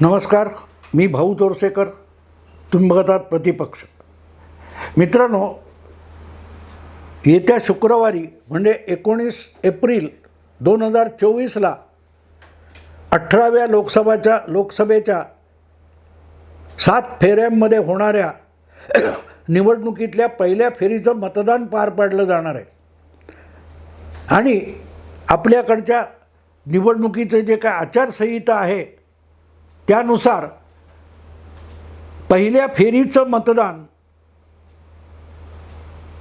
नमस्कार मी भाऊ जोरसेकर तुम्ही बघत आहात प्रतिपक्ष. मित्रांनो येत्या शुक्रवारी म्हणजे एकोणीस एप्रिल दोन हजार चोवीसला अठराव्या लोकसभाच्या लोकसभेच्या सात फेऱ्यांमध्ये होणाऱ्या निवडणुकीतल्या पहिल्या फेरीचं मतदान पार पाडलं जाणार आहे. आणि आपल्याकडच्या निवडणुकीचं जे काय आचारसंहिता आहे त्यानुसार पहिल्या फेरीचं मतदान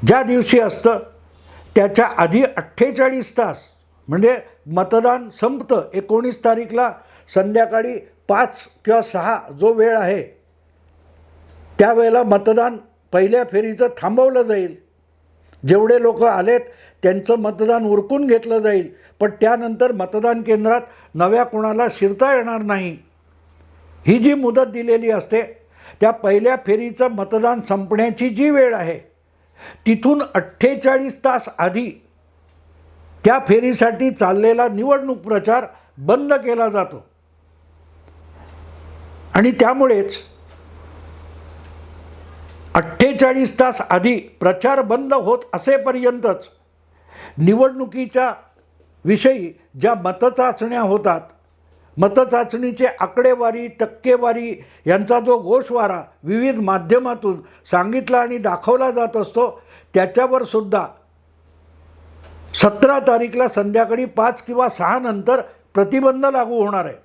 ज्या दिवशी असतं त्याच्या आधी अठ्ठेचाळीस तास म्हणजे मतदान संपतं एकोणीस तारीखला संध्याकाळी पाच किंवा सहा जो वेळ आहे त्यावेळेला मतदान पहिल्या फेरीचं थांबवलं जाईल. जेवढे लोक आलेत त्यांचं मतदान उरकून घेतलं जाईल. पण त्यानंतर मतदान केंद्रात नव्या कोणाला शिरता येणार नाही. ही जी मुदत दिलेली असते त्या पहिल्या फेरीचं मतदान संपण्याची जी वेळ आहे तिथून अठ्ठेचाळीस तास आधी त्या फेरीसाठी चाललेला निवडणूक प्रचार बंद केला जातो. आणि त्यामुळेच अठ्ठेचाळीस तास आधी प्रचार बंद होत असेपर्यंतच निवडणुकीच्या विषयी ज्या मतचाचण्या होतात मतचाचणीचे आकडेवारी टक्केवारी यांचा जो गोषवारा विविध माध्यमातून सांगितला आणि दाखवला जात असतो त्याच्यावर सुद्धा सतरा तारीखला संध्याकाळी पाच किंवा सहा नंतर प्रतिबंध लागू होणार आहे.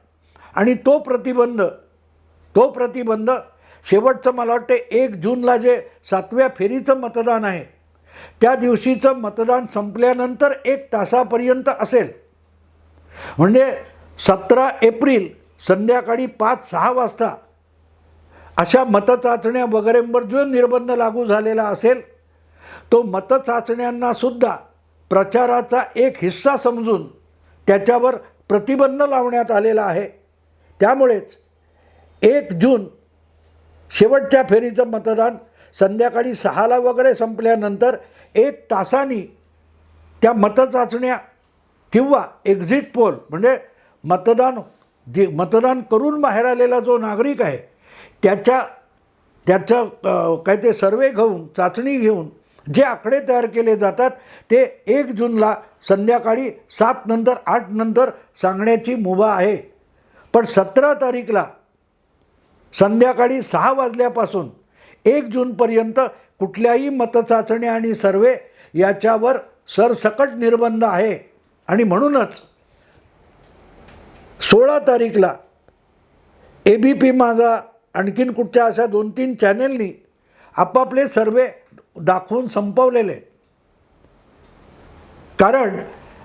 आणि तो प्रतिबंध तो प्रतिबंध शेवटचं मला वाटतं एक जूनला जे सातव्या फेरीचं मतदान आहे त्या दिवशीचं मतदान संपल्यानंतर एक तासापर्यंत असेल. म्हणजे सतरा एप्रिल संध्याकाळी पाच सहा वाजता अशा मतचाचण्या वगैरेंवर जो निर्बंध लागू झालेला असेल तो मतचाचण्यांनासुद्धा प्रचाराचा एक हिस्सा समजून त्याच्यावर प्रतिबंध लावण्यात आलेला आहे. त्यामुळेच एक जून शेवटच्या फेरीचं मतदान संध्याकाळी सहाला वगैरे संपल्यानंतर एक तासानी त्या मतचाचण्या किंवा एक्झिट पोल म्हणजे मतदान जे मतदान करून बाहेर आलेला जो नागरिक आहे त्याच्या त्याचं काय ते सर्वे घेऊन चाचणी घेऊन जे आकडे तयार केले जातात ते एक जूनला संध्याकाळी सात नंतर आठ नंतर सांगण्याची मुभा आहे. पण सतरा तारीखला संध्याकाळी सहा वाजल्यापासून एक जूनपर्यंत कुठल्याही मतचाचण्या आणि सर्वे याच्यावर सरसकट निर्बंध आहे. आणि म्हणूनच सोळा तारीखला ए बी पी माझा आणखीन कुठच्या अशा दोन तीन चॅनेलनी आपापले सर्वे दाखवून संपवलेले कारण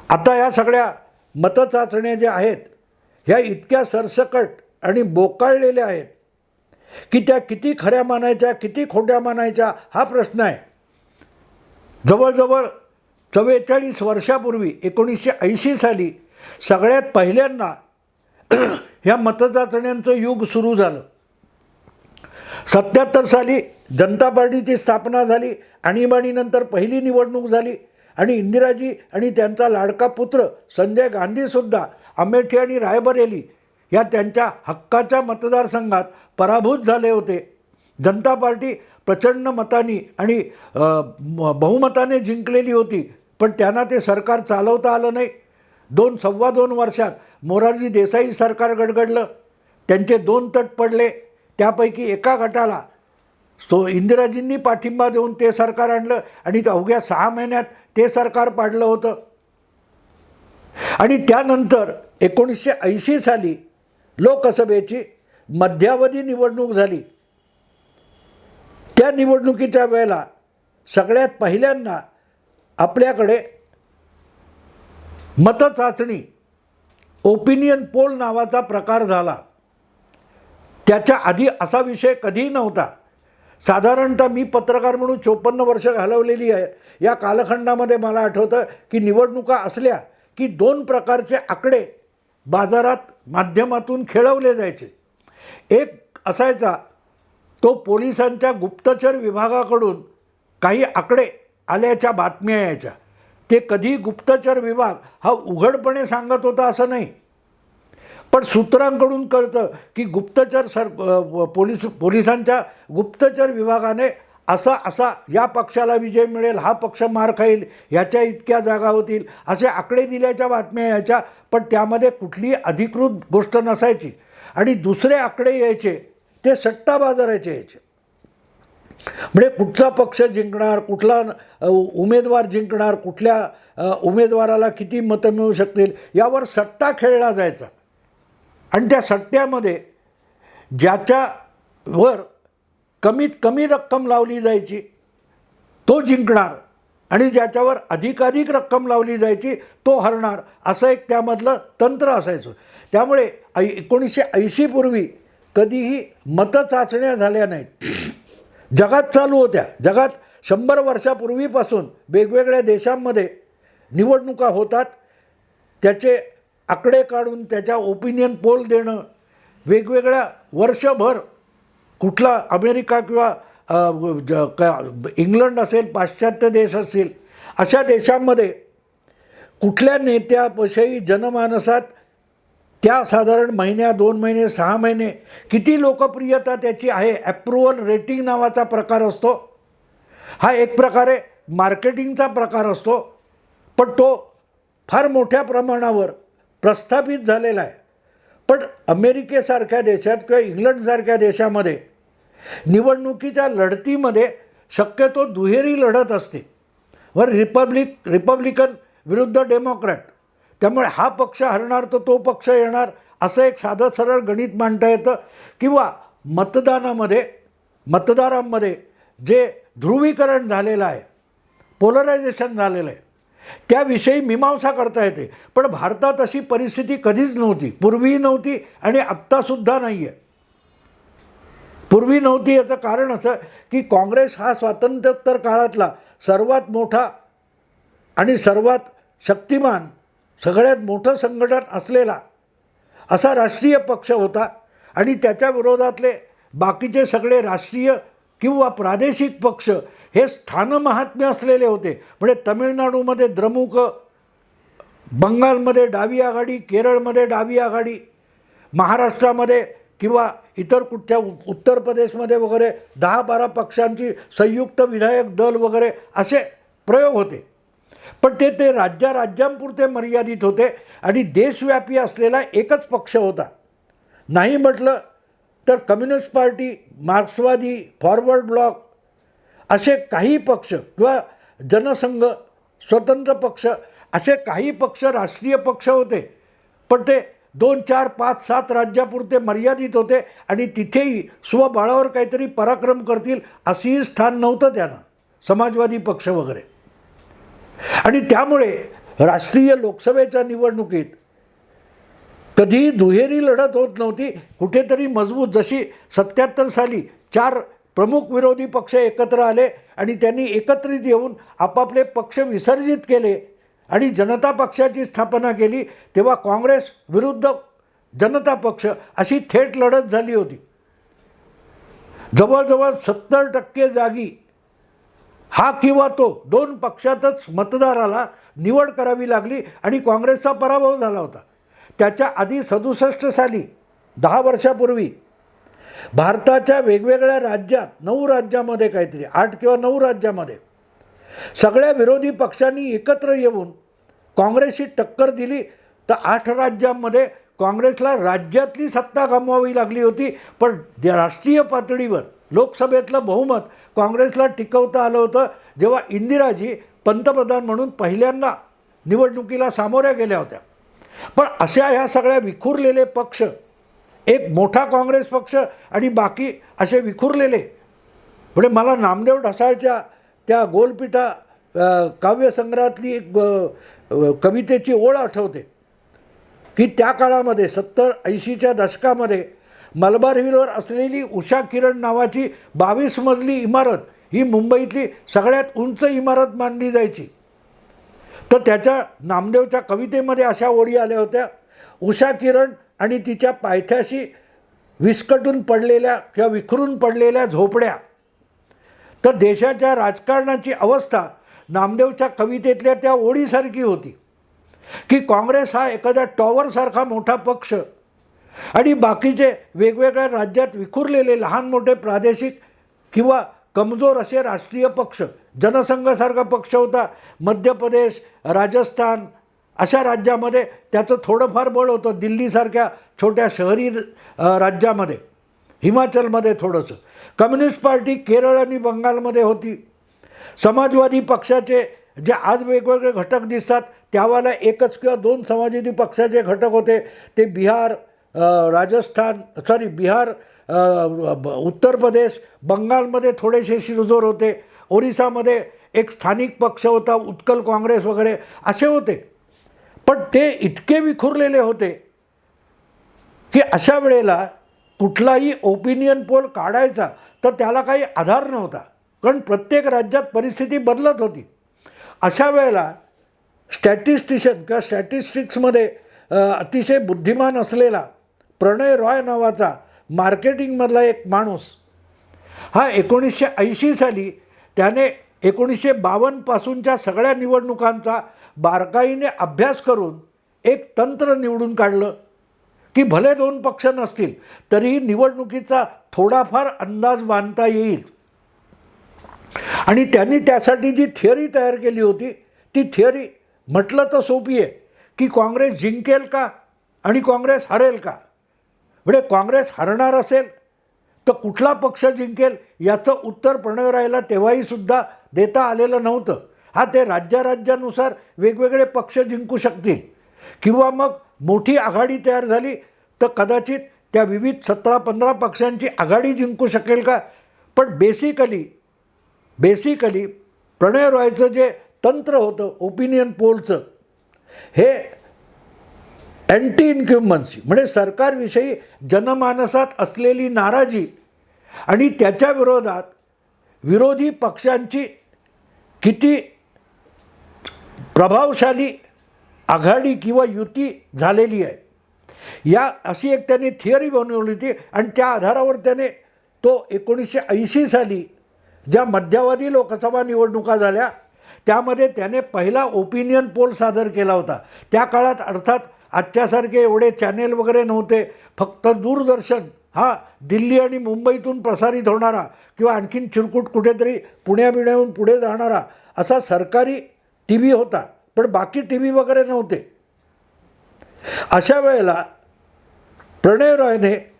आता या सगळ्या मतचाचण्या ज्या आहेत ह्या इतक्या सरसकट आणि बोकाळलेल्या आहेत की त्या किती खऱ्या मानायच्या किती खोट्या मानायच्या हा प्रश्न आहे. जवळजवळ चव्वेचाळीस वर्षापूर्वी एकोणीसशे ऐंशी साली सगळ्यात पहिल्यांदा ह्या मतचाचण्यांचं युग सुरू झालं. सत्याहत्तर साली जनता पार्टीची स्थापना झाली आणीबाणीनंतर पहिली निवडणूक झाली आणि इंदिराजी आणि त्यांचा लाडका पुत्र संजय गांधीसुद्धा अमेठी आणि रायबरेली या त्यांच्या हक्काच्या मतदारसंघात पराभूत झाले होते. जनता पार्टी प्रचंड मतानी आणि बहुमताने जिंकलेली होती पण त्यांना ते सरकार चालवता आलं नाही. दोन सव्वा दोन वर्षात मोरारजी देसाई सरकार गडगडलं. त्यांचे दोन तट पडले. त्यापैकी एका गटाला सो इंदिराजींनी पाठिंबा देऊन ते सरकार आणलं आणि अवघ्या सहा महिन्यात ते सरकार पाडलं होतं. आणि त्यानंतर एकोणीसशे ऐंशी साली लोकसभेची मध्यावधी निवडणूक झाली. त्या निवडणुकीच्या वेळेला सगळ्यात पहिल्यांदा आपल्याकडे मतचाचणी ओपिनियन पोल नावाचा प्रकार झाला. त्याच्या आधी असा विषय कधीही नव्हता. साधारणतः मी पत्रकार म्हणून चोपन्न वर्ष घालवलेली आहे. या कालखंडामध्ये मला आठवतं की निवडणुका असल्या की दोन प्रकारचे आकडे बाजारात माध्यमातून खेळवले जायचे. एक असायचा तो पोलिसांच्या गुप्तचर विभागाकडून काही आकडे आल्याच्या बातम्या यायच्या. ते कधी गुप्तचर विभाग हा उघडपणे सांगत होता असं नाही. पण सूत्रांकडून कळतं की गुप्तचर सर पोलीस पोलीस पोलिसांच्या गुप्तचर विभागाने असा असा या पक्षाला विजय मिळेल हा पक्ष मार खाईल ह्याच्या इतक्या जागा होतील असे आकडे दिल्याच्या बातम्या यायच्या पण त्यामध्ये कुठलीही अधिकृत गोष्ट नसायची. आणि दुसरे आकडे यायचे ते सट्टा बाजाराचे यायचे. म्हणजे कुठचा पक्ष जिंकणार कुठला उमेदवार जिंकणार कुठल्या उमेदवाराला किती मतं मिळू शकतील यावर सट्टा खेळला जायचा. आणि त्या सट्ट्यामध्ये ज्याच्यावर कमीत कमी रक्कम लावली जायची तो जिंकणार. आणि ज्याच्यावर अधिकाधिक रक्कम लावली जायची तो हरणार. असं एक त्यामधलं तंत्र असायचं. त्यामुळे ऐ एकोणीसशे ऐंशीपूर्वी कधीही मतं चाचण्या झाल्या नाहीत. जगात चालू होत्या. जगात शंभर वर्षापूर्वीपासून वेगवेगळ्या देशांमध्ये निवडणुका होतात. त्याचे आकडे काढून त्याच्या ओपिनियन पोल देणं वेगवेगळ्या वर्षभर कुठला अमेरिका किंवा इंग्लंड असेल पाश्चात्य देश असतील अशा देशांमध्ये कुठल्या नेत्याविषयी जनमानसात त्या साधारण महिन्या दोन महिने सहा महिने किती लोकप्रियता त्याची आहे ॲप्रुव्हल रेटिंग नावाचा प्रकार असतो. हा एक प्रकारे मार्केटिंगचा प्रकार असतो. पण तो फार मोठ्या प्रमाणावर प्रस्थापित झालेला आहे. पण अमेरिकेसारख्या देशात किंवा इंग्लंडसारख्या देशामध्ये निवडणुकीच्या लढतीमध्ये शक्यतो दुहेरी लढत असते. वर रिपब्लिक रिपब्लिकन विरुद्ध डेमोक्रॅट. त्यामुळे हा पक्ष हरणार तर तो पक्ष येणार असं एक साधं सरळ गणित मांडता येतं. किंवा मतदानामध्ये मतदारांमध्ये जे ध्रुवीकरण झालेलं आहे पोलरायझेशन झालेलं आहे त्याविषयी मीमांसा करता येते. पण भारतात अशी परिस्थिती कधीच नव्हती. पूर्वीही नव्हती आणि आत्तासुद्धा नाही आहे पूर्वी नव्हती याचं कारण असं की काँग्रेस हा स्वातंत्र्योत्तर काळातला सर्वात मोठा आणि सर्वात शक्तिमान सगळ्यात मोठं संघटन असलेला असा राष्ट्रीय पक्ष होता आणि त्याच्या विरोधातले बाकीचे सगळे राष्ट्रीय किंवा प्रादेशिक पक्ष हे स्थानमहात्म्य असलेले होते. म्हणजे तमिळनाडूमध्ये द्रमुक बंगालमध्ये डावी आघाडी केरळमध्ये डावी आघाडी महाराष्ट्रामध्ये किंवा इतर कुठच्या उ- उत्तर प्रदेशमध्ये वगैरे दहा बारा पक्षांची संयुक्त विधायक दल वगैरे असे प्रयोग होते. पण ते ते राज्या राज्यांपुरते मर्यादित होते आणि देशव्यापी असलेला एकच पक्ष होता. नाही म्हटलं तर कम्युनिस्ट पार्टी मार्क्सवादी फॉरवर्ड ब्लॉक असे काही पक्ष किंवा जनसंघ स्वतंत्र पक्ष असे काही पक्ष राष्ट्रीय पक्ष होते. पण ते दोन चार पाच सात राज्यापुरते मर्यादित होते आणि तिथेही स्वबळावर काहीतरी पराक्रम करतील असंही स्थान नव्हतं त्यांना. समाजवादी पक्ष वगैरे. आणि त्यामुळे राष्ट्रीय लोकसभेच्या निवडणुकीत कधी दुहेरी लढत होत नव्हती कुठेतरी मजबूत. जशी सत्याहत्तर साली चार प्रमुख विरोधी पक्ष एकत्र आले आणि त्यांनी एकत्रित येऊन आपापले पक्ष विसर्जित केले आणि जनता पक्षाची स्थापना केली तेव्हा काँग्रेस विरुद्ध जनता पक्ष अशी थेट लढत झाली होती. जवळजवळ सत्तर टक्के जागी हा किंवा तो. दोन पक्षातच मतदाराला निवड करावी लागली आणि काँग्रेसचा पराभव झाला होता. त्याच्या आधी सदुसष्ट साली दहा वर्षापूर्वी भारताच्या वेगवेगळ्या राज्यात नऊ राज्यामध्ये काहीतरी आठ किंवा नऊ राज्यामध्ये सगळ्या विरोधी पक्षांनी एकत्र येऊन काँग्रेसशी टक्कर दिली. तर आठ राज्यांमध्ये काँग्रेसला राज्यातली सत्ता गमवावी लागली होती पण राष्ट्रीय पातळीवर लोकसभेतलं बहुमत काँग्रेसला टिकवता आलं होतं. जेव्हा इंदिराजी पंतप्रधान म्हणून पहिल्यांदा निवडणुकीला सामोऱ्या गेल्या होत्या. पण अशा ह्या सगळ्या विखुरलेले पक्ष एक मोठा काँग्रेस पक्ष आणि बाकी असे विखुरलेले म्हणजे मला नामदेव ढसाळच्या त्या गोलपिठा काव्यसंग्रहातली एक कवितेची ओळ आठवते. की त्या काळामध्ये सत्तर ऐंशीच्या दशकामध्ये मलबार हिलवर असलेली उषा किरण नावाची बावीस मजली इमारत ही मुंबईतली सगळ्यात उंच इमारत मानली जायची. तर त्याच्या नामदेवच्या कवितेमध्ये अशा ओळी आल्या होत्या. उषा किरण आणि तिच्या पायथ्याशी विस्कटून पडलेल्या किंवा विखरून पडलेल्या झोपड्या. तर देशाच्या राजकारणाची अवस्था नामदेवच्या कवितेतल्या त्या ओळीसारखी होती. की काँग्रेस हा एखाद्या टॉवरसारखा मोठा पक्ष आणि बाकीचे वेगवेगळ्या राज्यात विखुरलेले लहान मोठे प्रादेशिक किंवा कमजोर असे राष्ट्रीय पक्ष जनसंघासारखा पक्ष होता मध्य प्रदेश राजस्थान अशा राज्यामध्ये त्याचं थोडंफार बळ होतं दिल्लीसारख्या छोट्या शहरी राज्यामध्ये हिमाचलमध्ये थोडंसं. कम्युनिस्ट पार्टी केरळ आणि बंगालमध्ये होती. समाजवादी पक्षाचे जे आज वेगवेगळे घटक दिसतात त्यावाला एकच किंवा दोन समाजवादी पक्षाचे घटक होते ते बिहार राजस्थान सॉरी बिहार ब- उत्तर प्रदेश बंगालमध्ये थोडेसे शिरजोर होते. ओरिसामध्ये एक स्थानिक पक्ष होता उत्कल काँग्रेस वगैरे असे होते. पण ते इतके विखुरलेले होते की अशा वेळेला कुठलाही ओपिनियन पोल काढायचा तर त्याला काही आधार नव्हता. कारण प्रत्येक राज्यात परिस्थिती बदलत होती. अशा वेळेला स्टॅटिस्टिशियन किंवा स्टॅटिस्टिक्समध्ये अतिशय बुद्धिमान असलेला प्रणय रॉय नावाचा मार्केटिंगमधला एक माणूस. हा एकोणीसशे ऐंशी साली त्याने एकोणीसशे बावन्नपासूनच्या सगळ्या निवडणुकांचा बारकाईने अभ्यास करून एक तंत्र निवडून काढलं. की भले दोन पक्ष नसतील तरीही निवडणुकीचा थोडाफार अंदाज बांधता येईल. आणि त्यांनी त्यासाठी जी थिअरी तयार केली होती ती थिअरी म्हटलं तर सोपी आहे की काँग्रेस जिंकेल का आणि काँग्रेस हरेल का? म्हणजे काँग्रेस हरणार असेल तर कुठला पक्ष जिंकेल याचं उत्तर प्रणय रायला तेव्हाही सुद्धा देता आलेलं नव्हतं. हा ते राज्याराज्यानुसार वेगवेगळे पक्ष जिंकू शकतील. किंवा मग मोठी आघाडी तयार झाली तर कदाचित त्या विविध सतरा पंधरा पक्षांची आघाडी जिंकू शकेल का? पण बेसिकली बेसिकली प्रणय रॉयचं जे तंत्र होतं ओपिनियन पोलचं हे अँटी इन्क्युम्बन्सी म्हणजे सरकारविषयी जनमानसात असलेली नाराजी आणि त्याच्या विरोधात विरोधी पक्षांची किती प्रभावशाली आघाडी किंवा युती झालेली आहे. या अशी एक त्याने थिअरी बनवली होती आणि त्या आधारावर त्याने तो एकोणीसशे ऐंशी साली ज्या मध्यावधी लोकसभा निवडणुका झाल्या त्यामध्ये त्याने पहिला ओपिनियन पोल सादर केला होता. त्या काळात अर्थात आजच्यासारखे एवढे चॅनेल वगैरे नव्हते. फक्त दूरदर्शन. हा दिल्ली आणि मुंबईतून प्रसारित होणारा किंवा आणखीन चिरकुट कुठेतरी पुण्या बिण्याहून पुढे जाणारा असा सरकारी टी व्ही होता. पण बाकी टी व्ही वगैरे नव्हते. अशा वेळेला प्रणय रॉयने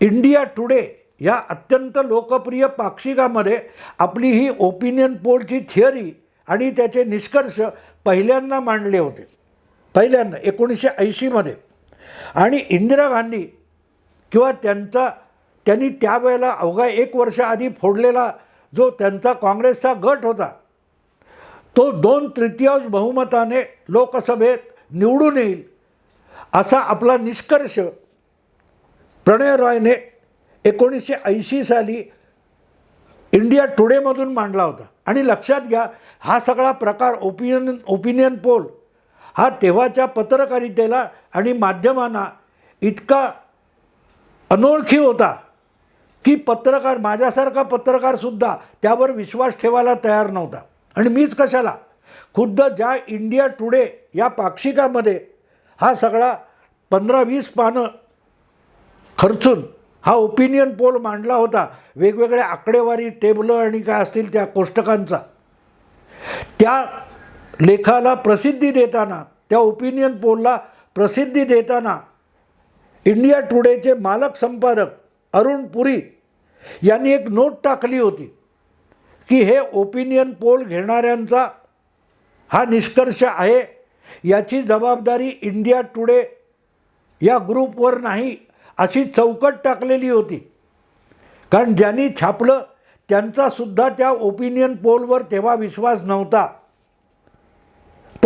इंडिया टुडे या अत्यंत लोकप्रिय पाक्षिकामध्ये आपली ही ओपिनियन पोलची थिअरी आणि त्याचे निष्कर्ष पहिल्यांदा मांडले होते. पहिल्यांदा एकोणीसशे ऐंशीमध्ये आणि इंदिरा गांधी किंवा त्यांचा त्यांनी त्यावेळेला अवघा एक वर्ष आधी फोडलेला जो त्यांचा काँग्रेसचा गट होता तो दोन तृतीयांश बहुमताने लोकसभेत निवडून येईल असा आपला निष्कर्ष प्रणय रॉयने एकोणीसशे ऐंशी साली इंडिया टुडेमधून मांडला होता. आणि लक्षात घ्या हा सगळा प्रकार ओपिनियन ओपिनियन पोल हा तेव्हाच्या पत्रकारितेला आणि माध्यमांना इतका अनोळखी होता की पत्रकार माझ्यासारखा पत्रकारसुद्धा त्यावर विश्वास ठेवायला तयार नव्हता. आणि मीच कशाला? खुद्द ज्या इंडिया टुडे या पाक्षिकामध्ये हा सगळा पंधरा वीस पानं खर्चून हा ओपिनियन पोल मांडला होता वेगवेगळ्या आकडेवारी टेबलं आणि काय असतील त्या कोष्टकांचा त्या लेखाला प्रसिद्धी देताना त्या ओपिनियन पोलला प्रसिद्धी देताना इंडिया टुडेचे मालक संपादक अरुण पुरी यांनी एक नोट टाकली होती की हे ओपिनियन पोल घेणाऱ्यांचा हा निष्कर्ष आहे. याची जबाबदारी इंडिया टुडे या ग्रुपवर नाही अशी चौकट टाकलेली होती. कारण ज्यांनी छापलं त्यांचासुद्धा त्या ओपिनियन पोलवर तेव्हा विश्वास नव्हता.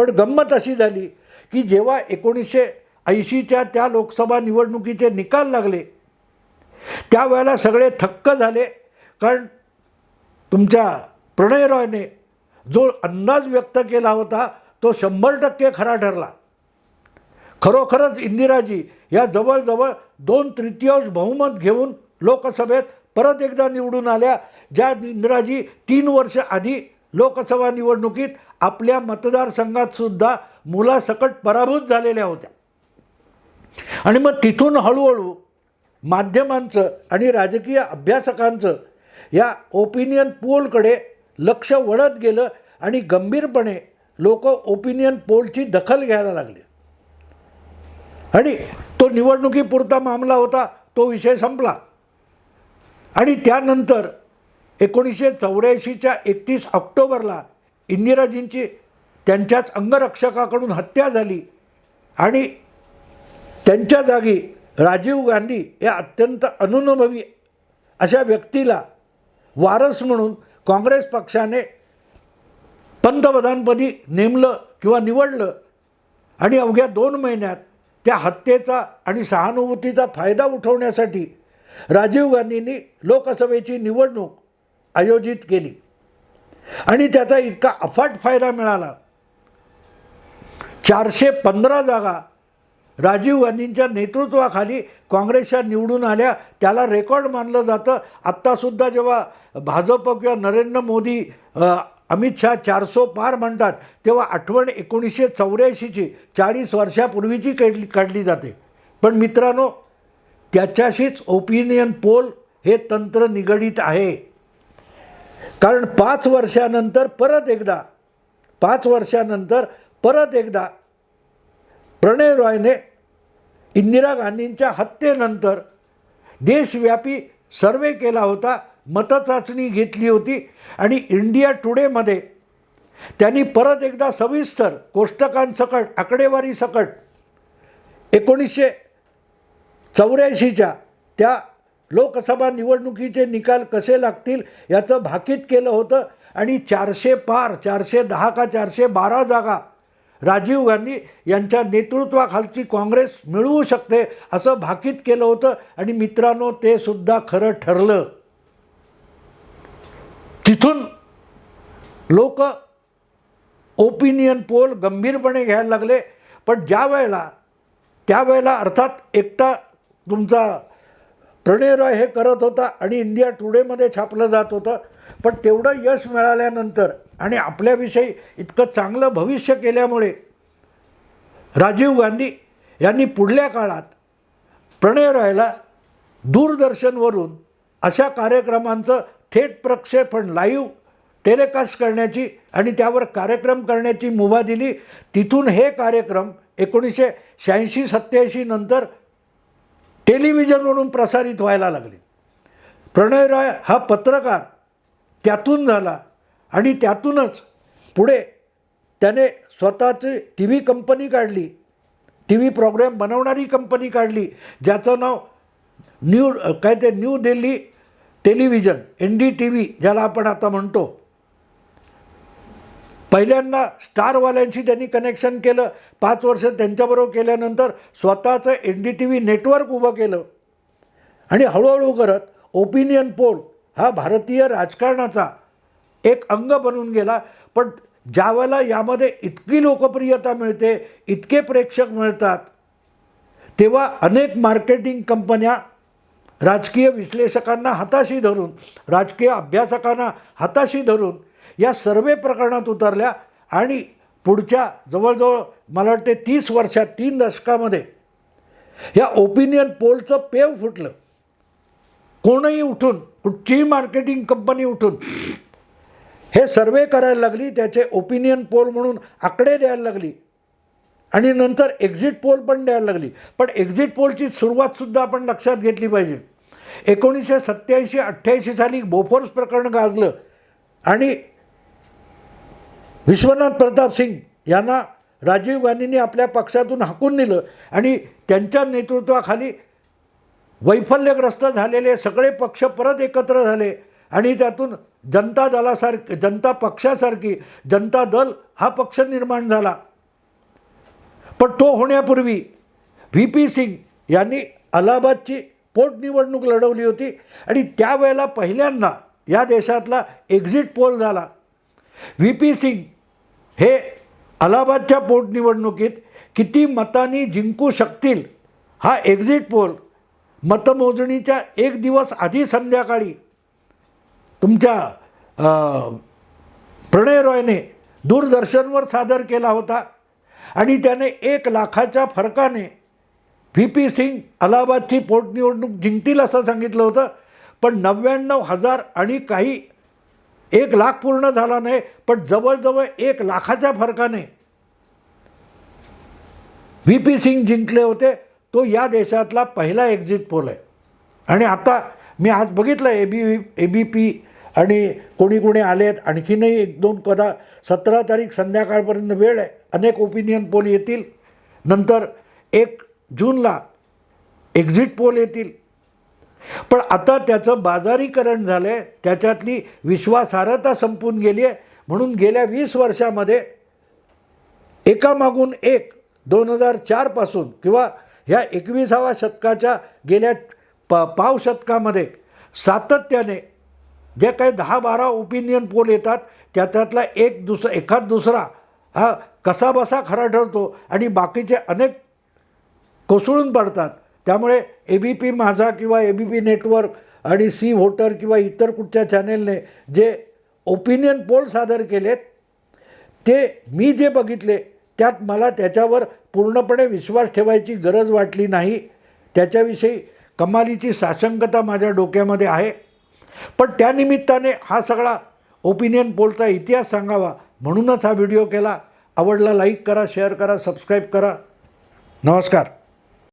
पण गंमत अशी झाली की जेव्हा एकोणीसशे ऐंशीच्या त्या लोकसभा निवडणुकीचे निकाल लागले त्यावेळेला सगळे थक्क झाले. कारण तुमच्या प्रणय रॉयने जो अंदाज व्यक्त केला होता तो शंभर टक्के खरा ठरला. खरोखरच इंदिराजी या जवळजवळ दोन तृतीयांश बहुमत घेऊन लोकसभेत परत एकदा निवडून आल्या ज्या इंदिराजी तीन वर्ष आधी लोकसभा निवडणुकीत आपल्या मतदारसंघात सुद्धा मुलासकट पराभूत झालेल्या होत्या. आणि मग तिथून हळूहळू माध्यमांचं आणि राजकीय अभ्यासकांचं या ओपिनियन पोलकडे लक्ष वळत गेलं आणि गंभीरपणे लोक ओपिनियन पोलची दखल घ्यायला लागले. आणि तो निवडणुकीपुरता मामला होता तो विषय संपला. आणि त्यानंतर एकोणीसशे चौऱ्याऐंशीच्या एकतीस ऑक्टोबरला इंदिराजींची त्यांच्याच अंगरक्षकाकडून हत्या झाली आणि त्यांच्या जागी राजीव गांधी या अत्यंत अनुनुभवी अशा व्यक्तीला वारस म्हणून काँग्रेस पक्षाने पंतप्रधानपदी नेमलं किंवा निवडलं आणि अवघ्या दोन महिन्यात त्या हत्येचा आणि सहानुभूतीचा फायदा उठवण्यासाठी राजीव गांधींनी लोकसभेची निवडणूक आयोजित केली. आणि त्याचा इतका अफाट फायदा मिळाला. चारशे पंधरा जागा राजीव गांधींच्या नेतृत्वाखाली काँग्रेसच्या निवडून आल्या. त्याला रेकॉर्ड मानलं जातं. आत्तासुद्धा जेव्हा भाजप किंवा नरेंद्र मोदी अमित शहा चारसो पार म्हणतात तेव्हा आठवण एकोणीसशे चौऱ्याऐंशीची चाळीस वर्षापूर्वीची काढली काढली जाते. पण मित्रांनो त्याच्याशीच ओपिनियन पोल हे तंत्र निगडीत आहे. कारण पाच वर्षानंतर परत एकदा पाच वर्षानंतर परत एकदा प्रणय रॉयने इंदिरा गांधींच्या हत्येनंतर देशव्यापी सर्वे केला होता मतचाचणी घेतली होती आणि इंडिया टुडेमध्ये त्यांनी परत एकदा सविस्तर कोष्टकांसकट आकडेवारीसकट एकोणीसशे चौऱ्याऐंशीच्या त्या लोकसभा निवडणुकीचे निकाल कसे लागतील याचं भाकीत केलं होतं आणि चारशे पार चारशे दहा का चारशे बारा जागा राजीव गांधी यांच्या नेतृत्वाखालची काँग्रेस मिळवू शकते असं भाकीत केलं होतं आणि मित्रांनो ते सुद्धा खरं ठरलं. तिथून लोक ओपिनियन पोल गंभीरपणे घ्यायला लागले. पण ज्या वेळेला त्यावेळेला अर्थात एकटा तुमचा प्रणय रॉय हे करत होता आणि इंडिया टुडेमध्ये छापलं जात होतं. पण तेवढं यश मिळाल्यानंतर आणि आपल्याविषयी इतकं चांगलं भविष्य केल्यामुळे राजीव गांधी यांनी पुढल्या काळात प्रणय रॉयला दूरदर्शनवरून अशा कार्यक्रमांचं थेट प्रक्षेपण लाईव्ह टेलिकास्ट करण्याची आणि त्यावर कार्यक्रम करण्याची मुभा दिली. तिथून हे कार्यक्रम एकोणीसशे शहाऐंशी सत्याऐंशी नंतर टेलिव्हिजनवरून प्रसारित व्हायला लागले. प्रणय रॉय हा पत्रकार त्यातून झाला आणि त्यातूनच पुढे त्याने स्वतःची टी व्ही कंपनी काढली. टी व्ही प्रोग्रॅम बनवणारी कंपनी काढली ज्याचं नाव न्यू काय ते New Delhi Television N D T V ज्याला आपण आता म्हणतो. पहिल्यांदा स्टारवाल्यांशी त्यांनी कनेक्शन केलं. पाच वर्ष त्यांच्याबरोबर केल्यानंतर स्वतःचं N D T V network उभं केलं. आणि हळूहळू करत ओपिनियन पोल हा भारतीय राजकारणाचा एक अंग बनून गेला. पण ज्यावेळेला यामध्ये इतकी लोकप्रियता मिळते इतके प्रेक्षक मिळतात तेव्हा अनेक मार्केटिंग कंपन्या राजकीय विश्लेषकांना हाताशी धरून राजकीय अभ्यासकांना हाताशी धरून या सर्वे प्रकरणात उतरल्या आणि पुढच्या जवळजवळ मला वाटते तीस वर्षात तीन दशकामध्ये या ओपिनियन पोलचं पेव फुटलं. कोणही उठून कुठचीही मार्केटिंग कंपनी उठून हे सर्वे करायला लागली त्याचे ओपिनियन पोल म्हणून आकडे द्यायला लागली आणि नंतर एक्झिट पोल पण द्यायला लागली. पण एक्झिट पोलची सुरुवातसुद्धा आपण लक्षात घेतली पाहिजे. एकोणीसशे सत्याऐंशी अठ्ठ्याऐंशी साली बोफोर्स प्रकरण गाजलं आणि विश्वनाथ प्रताप सिंग यांना राजीव गांधींनी आपल्या पक्षातून हाकून दिलं आणि त्यांच्या नेतृत्वाखाली वैफल्यग्रस्त झालेले सगळे पक्ष परत एकत्र झाले आणि त्यातून जनता दलासारखी जनता पक्षासारखी जनता दल हा पक्ष निर्माण झाला. पण तो होण्यापूर्वी व्ही पी सिंग यांनी अलाहाबादची पोटनिवडणूक लढवली होती आणि त्यावेळेला पहिल्यांदा या देशातला एक्झिट पोल झाला. व्ही पी सिंग हे अलाहाबादच्या पोटनिवडणुकीत किती मतांनी जिंकू शकतील हा एक्झिट पोल मतमोजणीच्या एक दिवस आधी संध्याकाळी तुमच्या प्रणय रॉयने दूरदर्शनवर सादर केला होता आणि त्याने एक लाखाच्या फरकाने व्ही पी सिंग अलाहाबादची पोटनिवडणूक जिंकतील असं सांगितलं होतं. पण नव्याण्णव हजार आणि काही एक लाख पूर्ण झाला नाही पण जवळजवळ एक लाखाच्या फरकाने. व्ही पी सिंग जिंकले होते तो या देशातला पहिला एक्झिट पोल आहे. आणि आता मी आज बघितलं A B A B P आणि कोणी कोणी आले आहेत आणखीनही एक दोन कदा सतरा तारीख संध्याकाळपर्यंत वेळ आहे अनेक ओपिनियन पोल येतील. नंतर एक जूनला एक्झिट पोल येतील. पण आता त्याचं बाजारीकरण झालं आहे त्याच्यातली विश्वासार्हता संपून गेली आहे म्हणून गेल्या वीस वर्षामध्ये एकामागून एक दोन हजार चारपासून किंवा ह्या एकविसाव्या शतकाच्या गेल्या प पाव शतकामध्ये सातत्याने जे काही दहा बारा ओपिनियन पोल येतात त्याच्यातला एक दुस एखाद दुसरा हा कसाबसा खरा ठरतो आणि बाकीचे अनेक कोसळून पडतात. त्यामुळे ए बी पी माझा किंवा ए बी पी नेटवर्क आणि सी व्होटर किंवा इतर कुठच्या चॅनेलने जे ओपिनियन पोल सादर केलेत ते मी जे बघितले त्यात मला त्याच्यावर पूर्णपणे विश्वास ठेवायची गरज वाटली नाही. त्याच्याविषयी कमालीची साशंकता माझ्या डोक्यामध्ये आहे. पण त्यानिमित्ताने हा सगळा ओपिनियन पोलचा इतिहास सांगावा म्हणूनच हा व्हिडिओ केला. आवडला लाईक करा शेअर करा सबस्क्राईब करा. नमस्कार.